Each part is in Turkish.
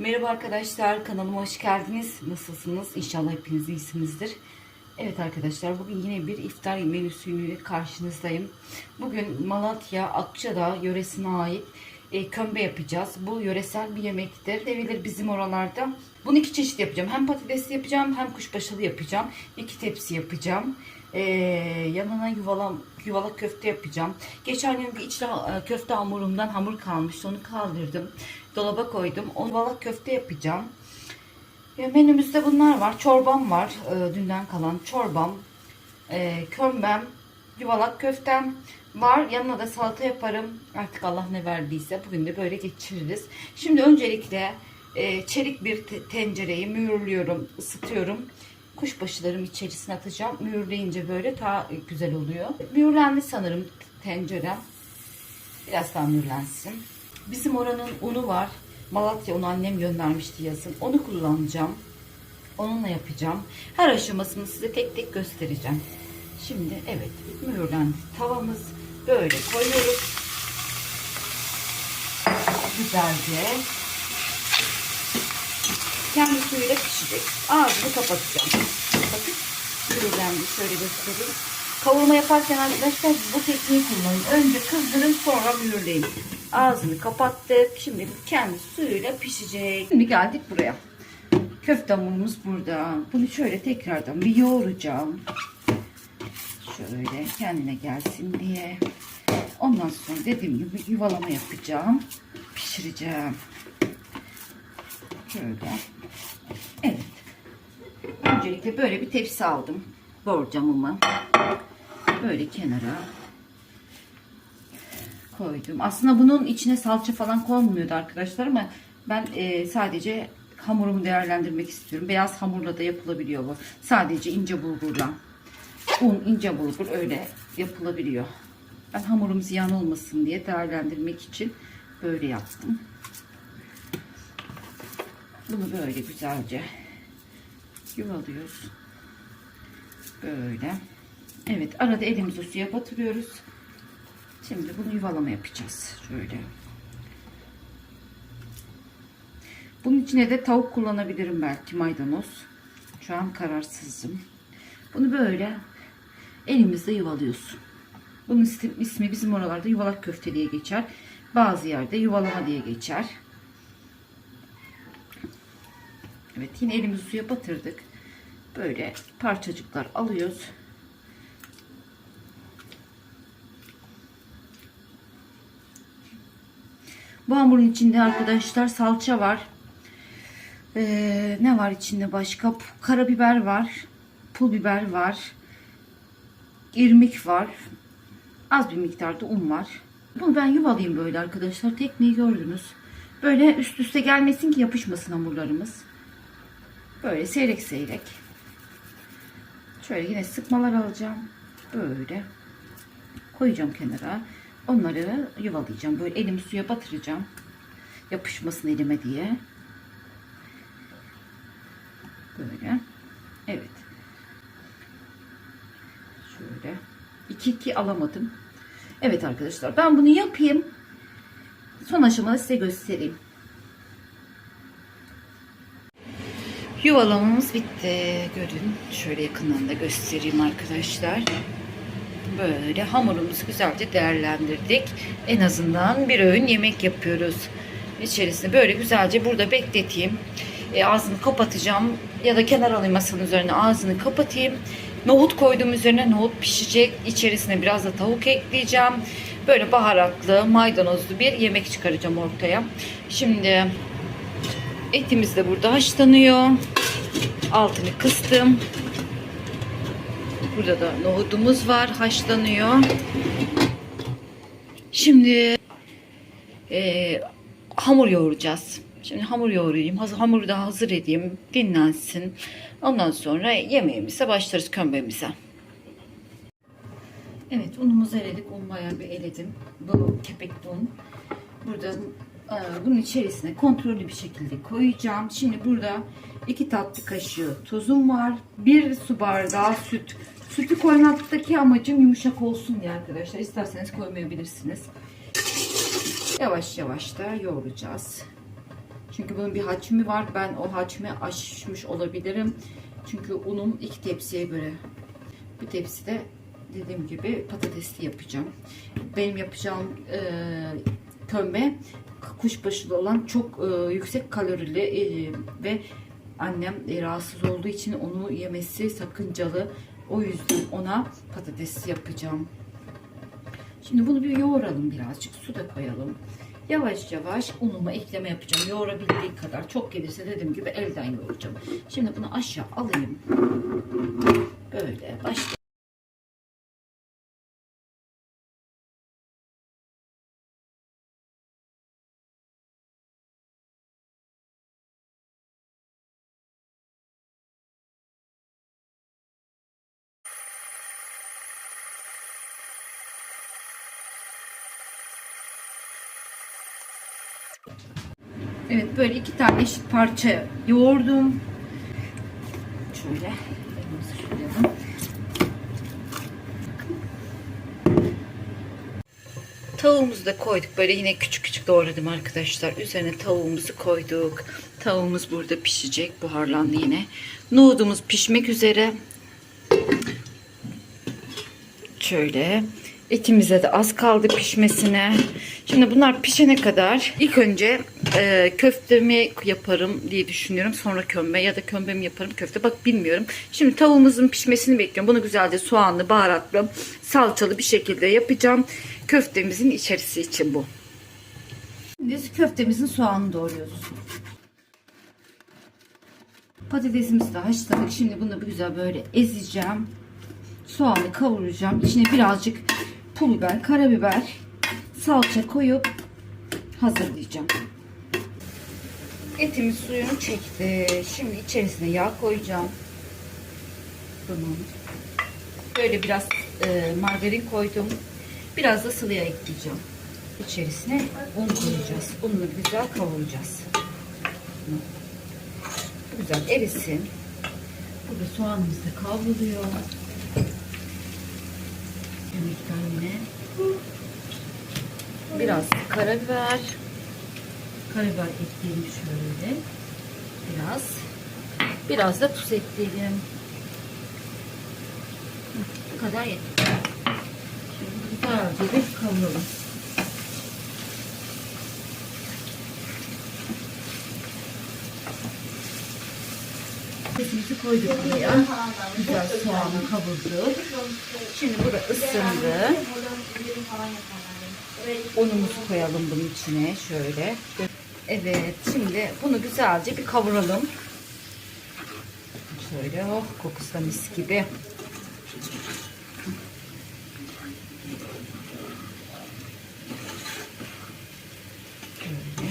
Merhaba arkadaşlar kanalıma hoş geldiniz. Nasılsınız? İnşallah hepiniz iyisinizdir. Evet arkadaşlar bugün yine bir iftar menüsüyle karşınızdayım. Bugün Malatya Akçadağ yöresine ait e, kömbe yapacağız. Bu yöresel bir yemektir. Sevilir bizim oralarda. Bunu iki çeşit yapacağım. Hem patatesli yapacağım hem kuşbaşılı yapacağım. İki tepsi yapacağım. Ee, yanına yuvala, yuvalak köfte yapacağım. Geçen günkü içli ha- köfte hamurumdan hamur kalmıştı. Onu kaldırdım. Dolaba koydum. O yuvalak köfte yapacağım. E, menümüzde bunlar var. Çorbam var. e, dünden kalan çorbam. E, kömbem. Yuvalak köftem var. Yanına da salata yaparım. Artık Allah ne verdiyse bugün de böyle geçiririz. Şimdi öncelikle e, çelik bir te- tencereyi mühürlüyorum, ısıtıyorum. Kuşbaşılarımı içerisine atacağım. Mühürleyince böyle daha güzel oluyor. Mühürlendi sanırım tencerem. Biraz daha mühürlensin. Bizim oranın unu var. Malatya unu annem göndermişti yazın. Onu kullanacağım. Onunla yapacağım. Her aşamasını size tek tek göstereceğim. Şimdi evet mühürlendi. Tavamız böyle koyuyoruz. Güzelce. Kendi suyuyla pişecek. Ağzını kapatacağım. Bakın mühürlendi. Şöyle göstereyim. Kavurma yaparken arkadaşlar bu tekniği kullanın. Önce kızdırın sonra mühürleyin. Ağzını kapattık. Şimdi kendi suyuyla pişecek. Şimdi geldik buraya. Köfte hamurumuz burada. Bunu şöyle tekrardan bir yoğuracağım. Şöyle kendine gelsin diye. Ondan sonra dediğim gibi yuvalama yapacağım. Pişireceğim. Şöyle. Evet. Öncelikle böyle bir tepsi aldım. Borcamımı. Böyle kenara koydum. Aslında bunun içine salça falan konmuyordu arkadaşlar ama ben e, sadece hamurumu değerlendirmek istiyorum. Beyaz hamurla da yapılabiliyor bu. Sadece ince bulgurla. Un, ince bulgur öyle yapılabiliyor. Ben hamurum ziyan olmasın diye değerlendirmek için böyle yaptım. Bunu böyle güzelce yuvalıyoruz. Böyle. Evet arada elimizi suya batırıyoruz. Şimdi bunu yuvalama yapacağız. Şöyle. Bunun içine de tavuk kullanabilirim belki maydanoz. Şu an kararsızım. Bunu böyle elimizde yuvalıyorsun. Bunun ismi- bizim oralarda yuvalak köfte diye geçer. Bazı yerde yuvalama diye geçer. Evet yine elimizi suya batırdık. Böyle parçacıklar alıyoruz. Bu hamurun içinde arkadaşlar salça var. Ee, ne var içinde başka? Karabiber var. Pul biber var. İrmik var. Az bir miktarda un var. Bunu ben yuvalayayım böyle arkadaşlar. Tekniği gördünüz. Böyle üst üste gelmesin ki yapışmasın hamurlarımız. Böyle seyrek seyrek. Şöyle yine sıkmalar alacağım. Böyle. Koyacağım kenara. Onları yuvalayacağım. Böyle elimi suya batıracağım. Yapışmasın elime diye. Böyle. Evet. Şöyle. 2 2 alamadım. Evet arkadaşlar ben bunu yapayım. Son aşamada size göstereyim. Yuvalamamız bitti. Görün. Şöyle yakından da göstereyim arkadaşlar. Böyle hamurumuzu güzelce değerlendirdik. En azından bir öğün yemek yapıyoruz. İçerisinde böyle güzelce burada bekleteyim. E, ağzını kapatacağım ya da kenar alayım masanın üzerine ağzını kapatayım. Nohut koydum üzerine nohut pişecek. İçerisine biraz da tavuk ekleyeceğim. Böyle baharatlı, maydanozlu bir yemek çıkaracağım ortaya. Şimdi etimiz de burada haşlanıyor. Altını kıstım. Burada da nohudumuz var. Haşlanıyor. Şimdi e, hamur yoğuracağız. Şimdi hamur yoğurayım. Hamuru da hazır edeyim. Dinlensin. Ondan sonra yemeğimize başlarız kömbemize. Evet unumuzu eledik. Un bayağı bir eledim. Bu kepekli un. Burada e, bunun içerisine kontrollü bir şekilde koyacağım. Şimdi burada iki tatlı kaşığı tuzum var. Bir su bardağı süt. Sütü koymaktaki amacım yumuşak olsun diye arkadaşlar. İsterseniz koymayabilirsiniz. Yavaş yavaş da yoğuracağız. Çünkü bunun bir hacmi var. Ben o hacmi aşmış olabilirim. Çünkü unum iki tepsiye göre. Bir tepside dediğim gibi patatesli yapacağım. Benim yapacağım e, kömbe kuşbaşılı olan çok e, yüksek kalorili e, ve annem e, rahatsız olduğu için onu yemesi sakıncalı. O yüzden ona patates yapacağım. Şimdi bunu bir yoğuralım birazcık. Su da koyalım. Yavaş yavaş unuma ekleme yapacağım. Yoğurabildiği kadar. Çok gelirse dediğim gibi elden yoğuracağım. Şimdi bunu aşağı alayım. Böyle başlayalım. Evet böyle iki tane eşit parça yoğurdum. Şöyle. Tavuğumuzu da koyduk. Böyle yine küçük küçük doğradım arkadaşlar. Üzerine tavuğumuzu koyduk. Tavuğumuz burada pişecek. Buharlandı yine. Nohudumuz pişmek üzere. Şöyle. Etimize de az kaldı pişmesine. Şimdi bunlar pişene kadar ilk önce e, köftemi yaparım diye düşünüyorum. Sonra kömbe ya da kömbemi yaparım köfte. Bak bilmiyorum. Şimdi tavuğumuzun pişmesini bekliyorum. Bunu güzelce soğanlı, baharatlı, salçalı bir şekilde yapacağım. Köftemizin içerisi için bu. Biz köftemizin soğanını doğruyoruz. Patatesimizi de haşladık. Şimdi bunu güzel böyle ezeceğim. Soğanı kavuracağım. İçine birazcık pul biber, karabiber, salça koyup hazırlayacağım. Etimiz suyunu çekti. Şimdi içerisine yağ koyacağım. Tamam. Böyle biraz e, margarin koydum. Biraz da sıvı yağ ekleyeceğim. İçerisine un koyacağız. Ununu güzel kavuracağız. Güzel erisin. Burada soğanımız da kavruluyor. Yemekten yine biraz karabiber karabiber ekleyelim şöyle biraz biraz da tuz ekleyelim bu kadar yeter şimdi bir kavuralım Sesimizi koyduk buraya. Güzel soğanı kavurduk. Şimdi bu da ısındı. Unumuzu koyalım bunun içine şöyle. Evet şimdi bunu güzelce bir kavuralım. Şöyle oh kokusu da mis gibi. Şöyle.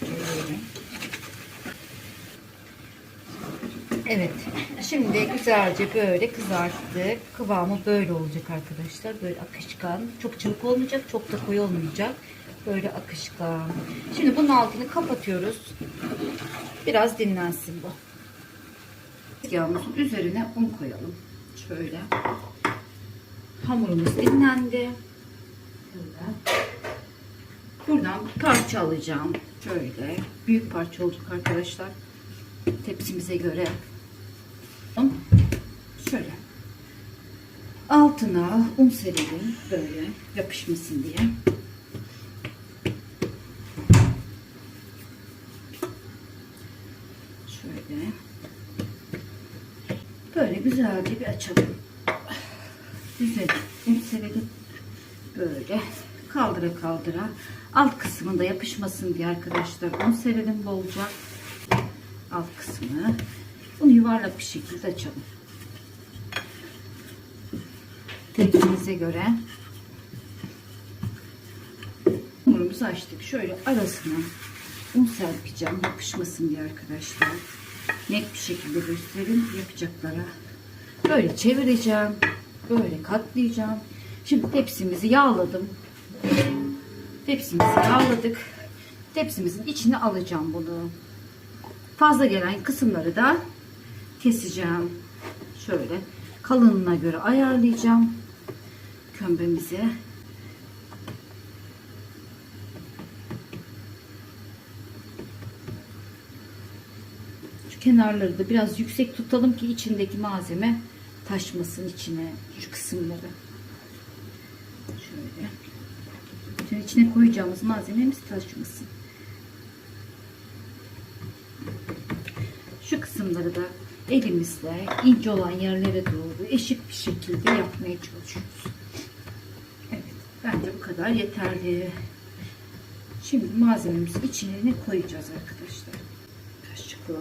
Şöyle. Evet. Şimdi güzelce böyle kızarttık. Kıvamı böyle olacak arkadaşlar. Böyle akışkan. Çok çabuk olmayacak. Çok da koyu olmayacak. Böyle akışkan. Şimdi bunun altını kapatıyoruz. Biraz dinlensin bu. Yağımızın üzerine un koyalım. Şöyle. Hamurumuz dinlendi. Böyle. Buradan parça alacağım. Şöyle. Büyük parça olacak arkadaşlar. Tepsimize göre. Şöyle. Altına un serelim. Böyle yapışmasın diye. Şöyle. Böyle güzelce bir açalım. Güzel. Un serelim. Böyle kaldıra kaldıra alt kısmında yapışmasın diye arkadaşlar un serelim bolca alt kısmını bunu yuvarlak bir şekilde açalım. Tepkimize göre. Hamurumuzu açtık. Şöyle arasına un serpeceğim. Yapışmasın diye arkadaşlar. Net bir şekilde göstereyim. Yapacaklara böyle çevireceğim. Böyle katlayacağım. Şimdi tepsimizi yağladım. Tepsimizi yağladık. Tepsimizin içine alacağım bunu. Fazla gelen kısımları da keseceğim. Şöyle kalınlığına göre ayarlayacağım kömbemizi. Şu kenarları da biraz yüksek tutalım ki içindeki malzeme taşmasın içine şu kısımları. Şöyle. Şimdi içine koyacağımız malzememiz taşmasın. Şu kısımları da elimizle ince olan yerlere doğru eşit bir şekilde yapmaya çalışıyoruz. Evet, bence bu kadar yeterli. Şimdi malzememizi içine ne koyacağız arkadaşlar? Kaşıkla.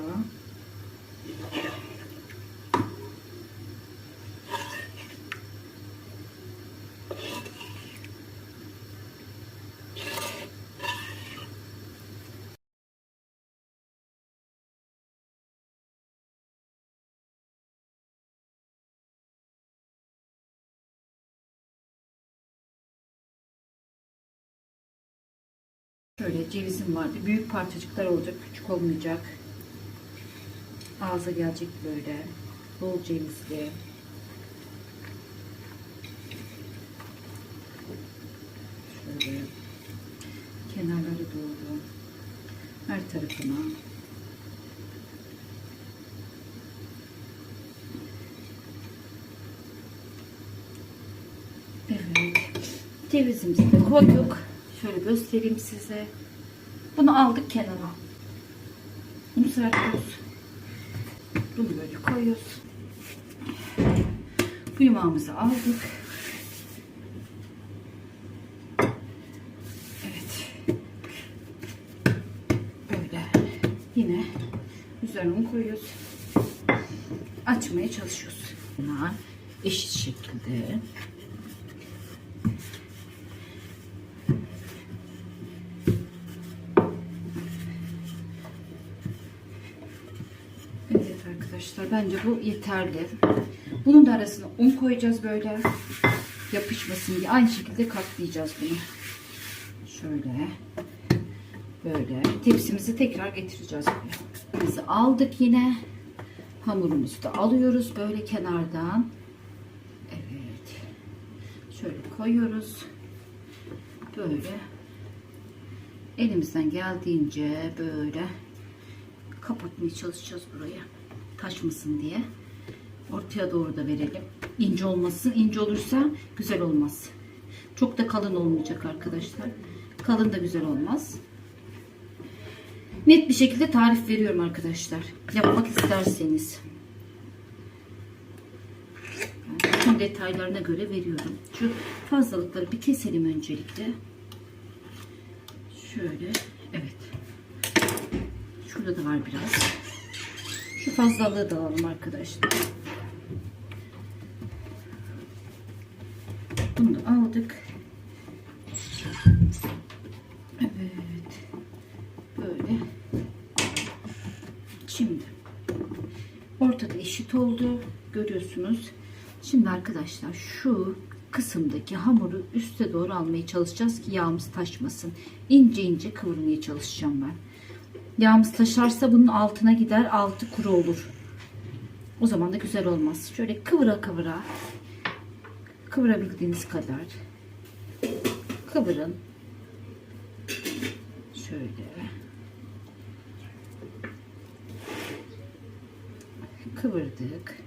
Şöyle cevizim vardı. Büyük parçacıklar olacak. Küçük olmayacak. Ağza gelecek böyle. Bol cevizli. Şöyle kenarları doğru. Her tarafına. Evet. Cevizimizi de koyduk. Şöyle göstereyim size. Bunu aldık kenara. Bunu serpiyoruz. Bunu böyle koyuyoruz. Bu yumağımızı aldık. Evet. Böyle. Yine üzerine koyuyoruz. Açmaya çalışıyoruz. Bunlar eşit şekilde. Evet arkadaşlar bence bu yeterli. Bunun da arasına un koyacağız böyle yapışmasın diye. Aynı şekilde katlayacağız bunu. Şöyle. Böyle. Tepsimizi tekrar getireceğiz. Bizi aldık yine. Hamurumuzu da alıyoruz böyle kenardan. Evet. Şöyle koyuyoruz. Böyle. Elimizden geldiğince böyle kapatmaya çalışacağız burayı. Taşmasın diye. Ortaya doğru da verelim. İnce olmasın. İnce olursa güzel olmaz. Çok da kalın olmayacak arkadaşlar. Kalın da güzel olmaz. Net bir şekilde tarif veriyorum arkadaşlar. Yapmak isterseniz. Tüm detaylarına göre veriyorum. Şu fazlalıkları bir keselim öncelikle. Şöyle. Evet. Şurada da var biraz. Şu fazlalığı da alalım arkadaşlar. Bunu da aldık. Evet. Böyle. Şimdi ortada eşit oldu. Görüyorsunuz. Şimdi arkadaşlar şu kısımdaki hamuru üste doğru almaya çalışacağız ki yağımız taşmasın. İnce ince kıvırmaya çalışacağım ben. Yağımız taşarsa bunun altına gider. Altı kuru olur. O zaman da güzel olmaz. Şöyle kıvıra kıvıra. Kıvırabildiğiniz kadar. Kıvırın. Şöyle. Kıvırdık.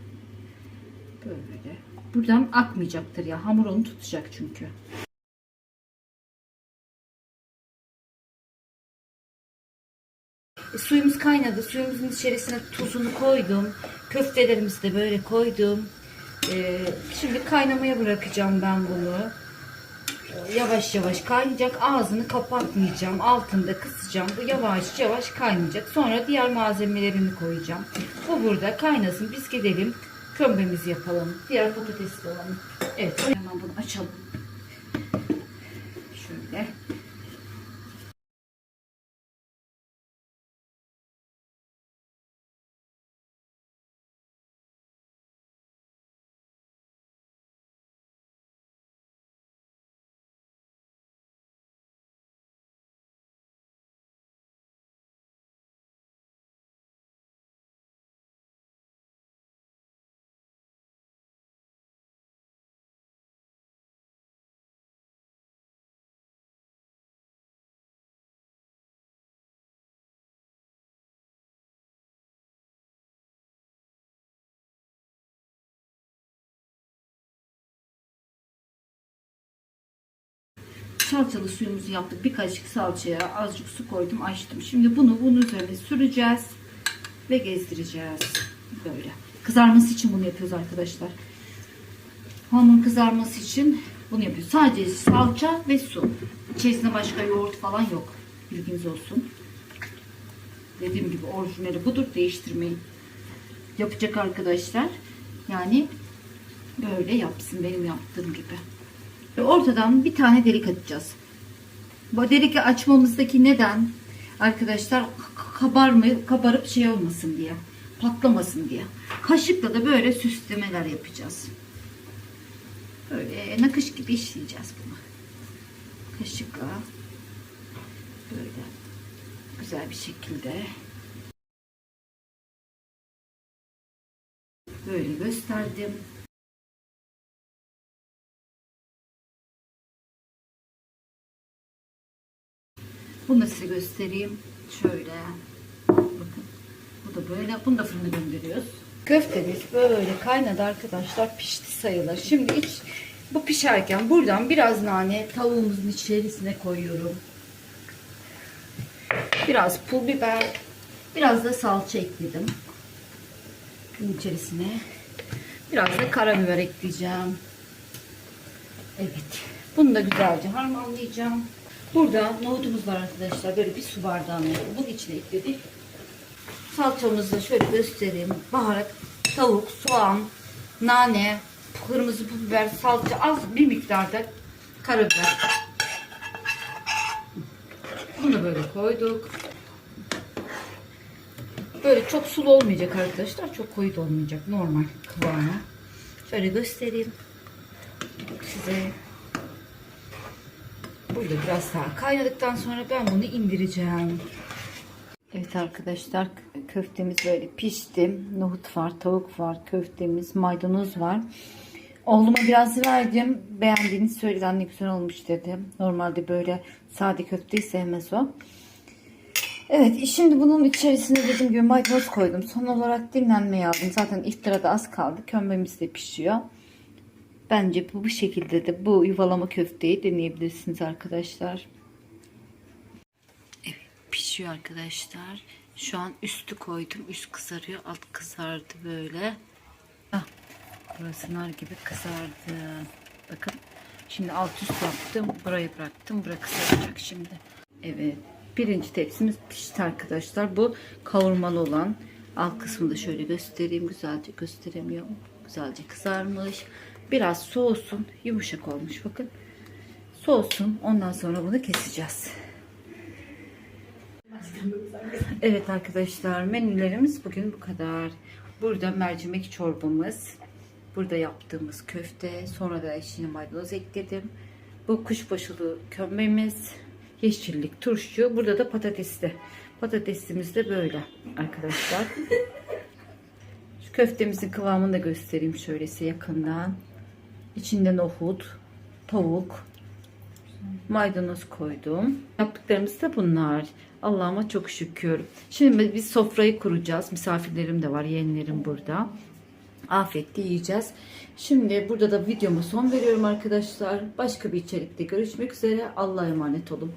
Böyle. Buradan akmayacaktır ya. Hamur onu tutacak çünkü. Suyumuz kaynadı. Suyumuzun içerisine tuzunu koydum. Köftelerimizi de böyle koydum. E, şimdi kaynamaya bırakacağım ben bunu. Yavaş yavaş kaynayacak. Ağzını kapatmayacağım. Altında kısacağım. Bu yavaş yavaş kaynayacak. Sonra diğer malzemelerimi koyacağım. Bu burada kaynasın. Biz gidelim. Kömbemizi yapalım. Diğer patatesi alalım. Evet. Hemen bunu açalım. Salçalı suyumuzu yaptık. Bir kaşık salçaya azıcık su koydum açtım. Şimdi bunu bunun üzerine süreceğiz ve gezdireceğiz. Böyle. Kızarması için bunu yapıyoruz arkadaşlar. Hamurun kızarması için bunu yapıyoruz. Sadece salça ve su. İçerisinde başka yoğurt falan yok. Bilginiz olsun. Dediğim gibi orijinali budur. Değiştirmeyin. Yapacak arkadaşlar. Yani böyle yapsın benim yaptığım gibi. Ve ortadan bir tane delik açacağız. Bu delik açmamızdaki neden arkadaşlar kabarmı kabarıp şey olmasın diye. Patlamasın diye. Kaşıkla da böyle süslemeler yapacağız. Böyle nakış gibi işleyeceğiz bunu. Kaşıkla böyle güzel bir şekilde böyle gösterdim. Bunu da size göstereyim. Şöyle. Bakın. Bu da böyle. Bunu da fırına gönderiyoruz. Köftemiz böyle kaynadı arkadaşlar. Pişti sayılır. Şimdi iç, bu pişerken buradan biraz nane tavuğumuzun içerisine koyuyorum. Biraz pul biber. Biraz da salça ekledim. Bunun içerisine. Biraz da karabiber ekleyeceğim. Evet. Bunu da güzelce harmanlayacağım. Burada nohutumuz var arkadaşlar. Böyle bir su bardağı nohut. Bunun içine ekledik. Salçamızı şöyle göstereyim. Baharat, tavuk, soğan, nane, kırmızı biber, salça az bir miktarda karabiber. Bunu böyle koyduk. Böyle çok sulu olmayacak arkadaşlar. Çok koyu da olmayacak. Normal kıvamı. Şöyle göstereyim size. Burada biraz daha kaynadıktan sonra ben bunu indireceğim. Evet arkadaşlar köftemiz böyle pişti. Nohut var, tavuk var, köftemiz, maydanoz var. Oğluma biraz verdim. Beğendiğini söyledi. Anne güzel olmuş dedi. Normalde böyle sade köfteyi sevmez o. Evet şimdi bunun içerisine dediğim gibi maydanoz koydum. Son olarak dinlenmeye aldım. Zaten iftara az kaldı. Kömbemiz de pişiyor. Bence bu, bu şekilde de bu yuvalama köfteyi deneyebilirsiniz arkadaşlar. Evet pişiyor arkadaşlar. Şu an üstü koydum. Üst kızarıyor. Alt kızardı böyle. Ah, burası nar gibi kızardı. Bakın. Şimdi alt üst yaptım. Burayı bıraktım. Burası kızaracak şimdi. Evet. Birinci tepsimiz pişti arkadaşlar. Bu kavurmalı olan. Alt kısmını da şöyle göstereyim. Güzelce gösteremiyorum. Güzelce kızarmış. Biraz soğusun. Yumuşak olmuş. Bakın. Soğusun. Ondan sonra bunu keseceğiz. Evet arkadaşlar menülerimiz bugün bu kadar. Burada mercimek çorbamız. Burada yaptığımız köfte. Sonra da eşine maydanoz ekledim. Bu kuşbaşılı kömbemiz. Yeşillik, turşu. Burada da patatesli. Patatesimiz de böyle arkadaşlar. Şu köftemizin kıvamını da göstereyim şöyle size yakından. İçinde nohut, tavuk, maydanoz koydum. Yaptıklarımız da bunlar. Allah'ıma çok şükür. Şimdi biz sofrayı kuracağız. Misafirlerim de var. Yeğenlerim burada. Afiyetle yiyeceğiz. Şimdi burada da videoma son veriyorum arkadaşlar. Başka bir içerikte görüşmek üzere. Allah'a emanet olun.